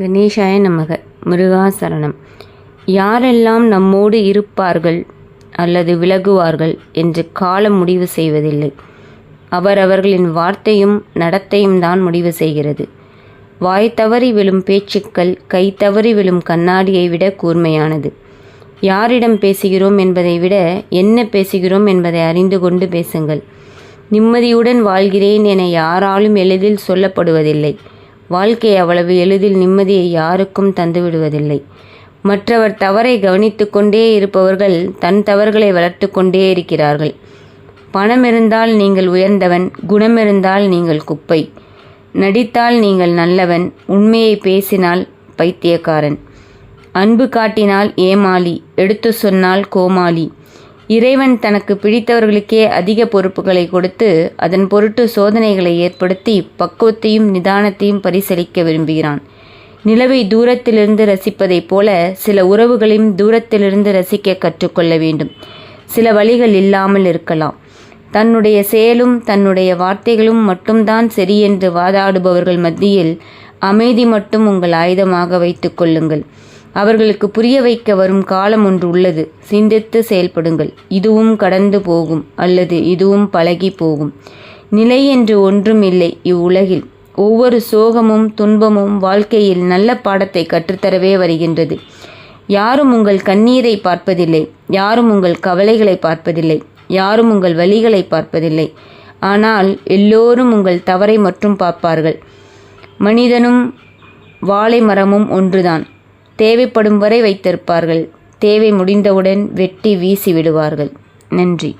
கணேசாய நமக. முருகாசரணம் யாரெல்லாம் நம்மோடு இருப்பார்கள் அல்லது விலகுவார்கள் என்று காலம் முடிவு செய்வதில்லை. அவரவர்களின் வார்த்தையும் நடத்தையும் தான் முடிவு செய்கிறது. வாய் தவறி விழும் பேச்சுக்கள் கை தவறி விழும் கண்ணாடியை விட கூர்மையானது. யாரிடம் பேசுகிறோம் என்பதை விட என்ன பேசுகிறோம் என்பதை அறிந்து கொண்டு பேசுங்கள். நிம்மதியுடன் வாழ்கிறேன் என யாராலும் எளிதில் சொல்லப்படுவதில்லை. வாழ்க்கை அவ்வளவு எளிதில் நிம்மதியை யாருக்கும் தந்துவிடுவதில்லை. மற்றவர் தவறை கவனித்து கொண்டே இருப்பவர்கள் தன் தவறுகளை வளர்த்து கொண்டே இருக்கிறார்கள். பணம் இருந்தால் நீங்கள் உயர்ந்தவன் குணம் இருந்தால் நீங்கள் குப்பை. நடித்தால் நீங்கள் நல்லவன் உண்மையை பேசினால் பைத்தியக்காரன். அன்பு காட்டினால் ஏமாளி எடுத்து சொன்னால் கோமாளி. இறைவன் தனக்கு பிடித்தவர்களுக்கே அதிக பொறுப்புகளை கொடுத்து அதன் பொருட்டு சோதனைகளை ஏற்படுத்தி பக்குவத்தையும் நிதானத்தையும் பரிசளிக்க விரும்புகிறான். நிலவை தூரத்திலிருந்து ரசிப்பதைப் போல சில உறவுகளையும் தூரத்திலிருந்து ரசிக்க கற்றுக்கொள்ள வேண்டும். சில வழிகள் இல்லாமல் இருக்கலாம். தன்னுடைய செயலும் தன்னுடைய வார்த்தைகளும் மட்டும்தான் சரியென்று வாதாடுபவர்கள் மத்தியில் அமைதி மட்டும் உங்கள் ஆயுதமாக வைத்துக்கொள்ளுங்கள் கொள்ளுங்கள். அவர்களுக்கு புரிய வைக்க வரும் காலம் ஒன்று உள்ளது. சிந்தித்து செயல்படுங்கள். இதுவும் கடந்து போகும் அல்லது இதுவும் பழகி போகும். நிலை என்று ஒன்றும் இல்லை இவ்வுலகில். ஒவ்வொரு சோகமும் துன்பமும் வாழ்க்கையில் நல்ல பாடத்தை கற்றுத்தரவே வருகின்றது. யாரும் உங்கள் கண்ணீரை பார்ப்பதில்லை. யாரும் உங்கள் கவலைகளை பார்ப்பதில்லை. யாரும் உங்கள் வழிகளை பார்ப்பதில்லை. ஆனால் எல்லோரும் உங்கள் தவறை மட்டும் பார்ப்பார்கள். மனிதனும் வாழை மரமும் ஒன்றுதான். தேவைப்படும் வரை வைத்திருப்பார்கள். தேவை முடிந்தவுடன் வெட்டி வீசி விடுவார்கள். நன்றி.